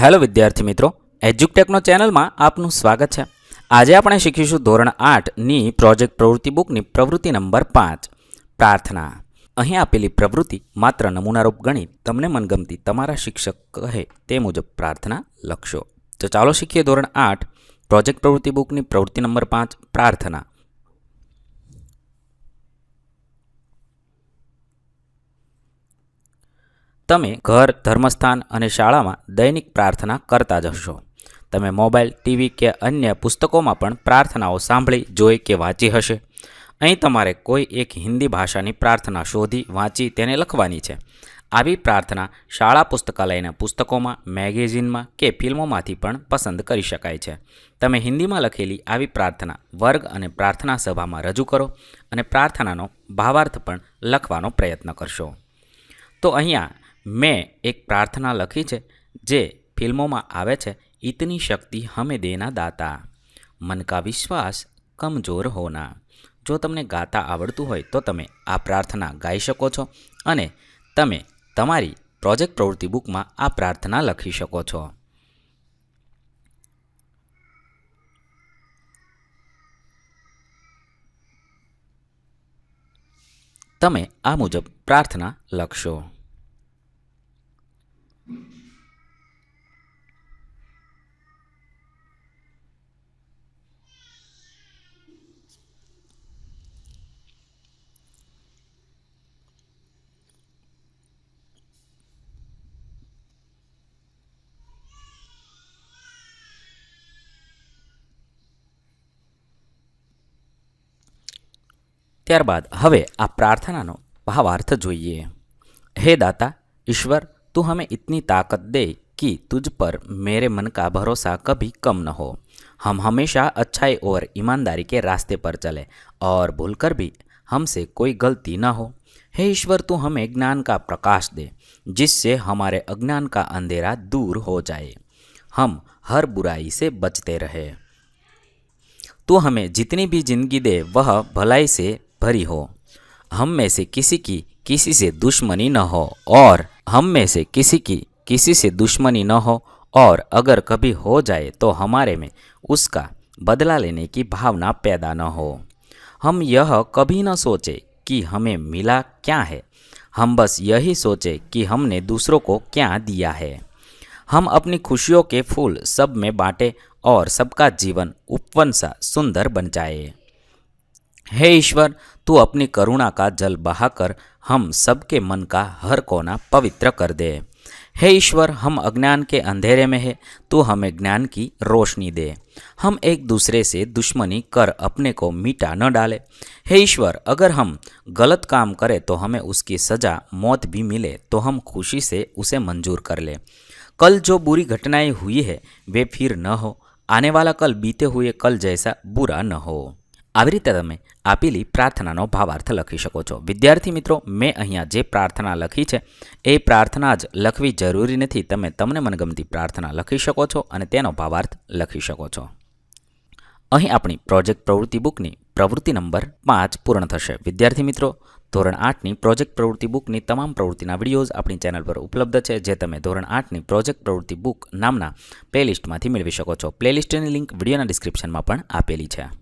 Hello વિદ્યાર્થી મિત્રો, એજ્યુકટેકનો ચેનલમાં આપનું સ્વાગત છે. આજે આપણે શીખીશું ધોરણ આઠની પ્રોજેક્ટ પ્રવૃત્તિ બુકની પ્રવૃત્તિ નંબર પાંચ, પ્રાર્થના. અહીં આપેલી પ્રવૃત્તિ માત્ર નમૂનારૂપ ગણી તમને મનગમતી તમારા શિક્ષક કહે તે મુજબ પ્રાર્થના લખશો. તો ચાલો શીખીએ ધોરણ આઠ, પ્રોજેક્ટ પ્રવૃત્તિ બુકની પ્રવૃત્તિ નંબર પાંચ, પ્રાર્થના. તમે ઘર, ધર્મસ્થાન અને શાળામાં દૈનિક પ્રાર્થના કરતા જ હશો. તમે મોબાઈલ, ટીવી કે અન્ય પુસ્તકોમાં પણ પ્રાર્થનાઓ સાંભળી, જોઈ કે વાંચી હશે. અહીં તમારે કોઈ એક હિન્દી ભાષાની પ્રાર્થના શોધી, વાંચી, તેને લખવાની છે. આવી પ્રાર્થના શાળા પુસ્તકાલયના પુસ્તકોમાં, મેગેઝિનમાં કે ફિલ્મોમાંથી પણ પસંદ કરી શકાય છે. તમે હિન્દીમાં લખેલી આવી પ્રાર્થના વર્ગ અને પ્રાર્થના સભામાં રજૂ કરો અને પ્રાર્થનાનો ભાવાર્થ પણ લખવાનો પ્રયત્ન કરશો. તો અહીંયા મેં એક પ્રાર્થના લખી છે, જે ફિલ્મોમાં આવે છે ઇતની શક્તિ હમે દેના દાતા. મન કા વિશ્વાસ કમજોર હોના. જો તમને ગાતા આવડતું હોય, તો તમે આ પ્રાર્થના ગાઈ શકો છો અને તમે તમારી પ્રોજેક્ટ પ્રવૃત્તિ બુકમાં આ પ્રાર્થના લખી શકો છો. તમે આ મુજબ પ્રાર્થના લખશો. ત્યારબાદ હવે આ પ્રાર્થનાનો ભાવાર્થ જોઈએ. હે દાતા ઈશ્વર तू हमें इतनी ताकत दे कि तुझ पर मेरे मन का भरोसा कभी कम न हो। हम हमेशा अच्छाई और ईमानदारी के रास्ते पर चले और भूलकर भी हमसे कोई गलती न हो। हे ईश्वर, तू हमें ज्ञान का प्रकाश दे, जिससे हमारे अज्ञान का अंधेरा दूर हो जाए। हम हर बुराई से बचते रहे। तू हमें जितनी भी ज़िंदगी दे, वह भलाई से भरी हो। हम में से किसी की किसी से दुश्मनी न हो और हम में से किसी की किसी से दुश्मनी न हो और अगर कभी हो जाए तो हमारे में उसका बदला लेने की भावना पैदा न हो। हम यह कभी न सोचे कि हमें मिला क्या है। हम बस यही सोचे कि हमने दूसरों को क्या दिया है। हम अपनी खुशियों के फूल सब में बांटे और सबका जीवन उपवन सा सुंदर बन जाए। हे ईश्वर, तू अपनी करुणा का जल बहाकर हम सबके मन का हर कोना पवित्र कर दे। हे ईश्वर, हम अज्ञान के अंधेरे में है, तू हमें ज्ञान की रोशनी दे। हम एक दूसरे से दुश्मनी कर अपने को मिटा न डाले। हे ईश्वर, अगर हम गलत काम करें तो हमें उसकी सज़ा, मौत भी मिले तो हम खुशी से उसे मंजूर कर ले। कल जो बुरी घटनाएँ हुई है, वे फिर न हो। आने वाला कल बीते हुए कल जैसा बुरा न हो। આવી રીતે તમે આપેલી પ્રાર્થનાનો ભાવાર્થ લખી શકો છો. વિદ્યાર્થી મિત્રો, મેં અહીંયા જે પ્રાર્થના લખી છે, એ પ્રાર્થના જ લખવી જરૂરી નથી. તમે તમને મનગમતી પ્રાર્થના લખી શકો છો અને તેનો ભાવાર્થ લખી શકો છો. અહીં આપણી પ્રોજેક્ટ પ્રવૃત્તિ બુકની પ્રવૃત્તિ નંબર પાંચ પૂર્ણ થશે. વિદ્યાર્થી મિત્રો, ધોરણ આઠની પ્રોજેક્ટ પ્રવૃત્તિ બુકની તમામ પ્રવૃત્તિના વિડીયોઝ આપણી ચેનલ પર ઉપલબ્ધ છે, જે તમે ધોરણ આઠની પ્રોજેક્ટ પ્રવૃત્તિ બુક નામના પ્લેલિસ્ટમાંથી મેળવી શકો છો. પ્લેલિસ્ટની લિંક વિડીયોના ડિસ્ક્રિપ્શનમાં પણ આપેલી છે.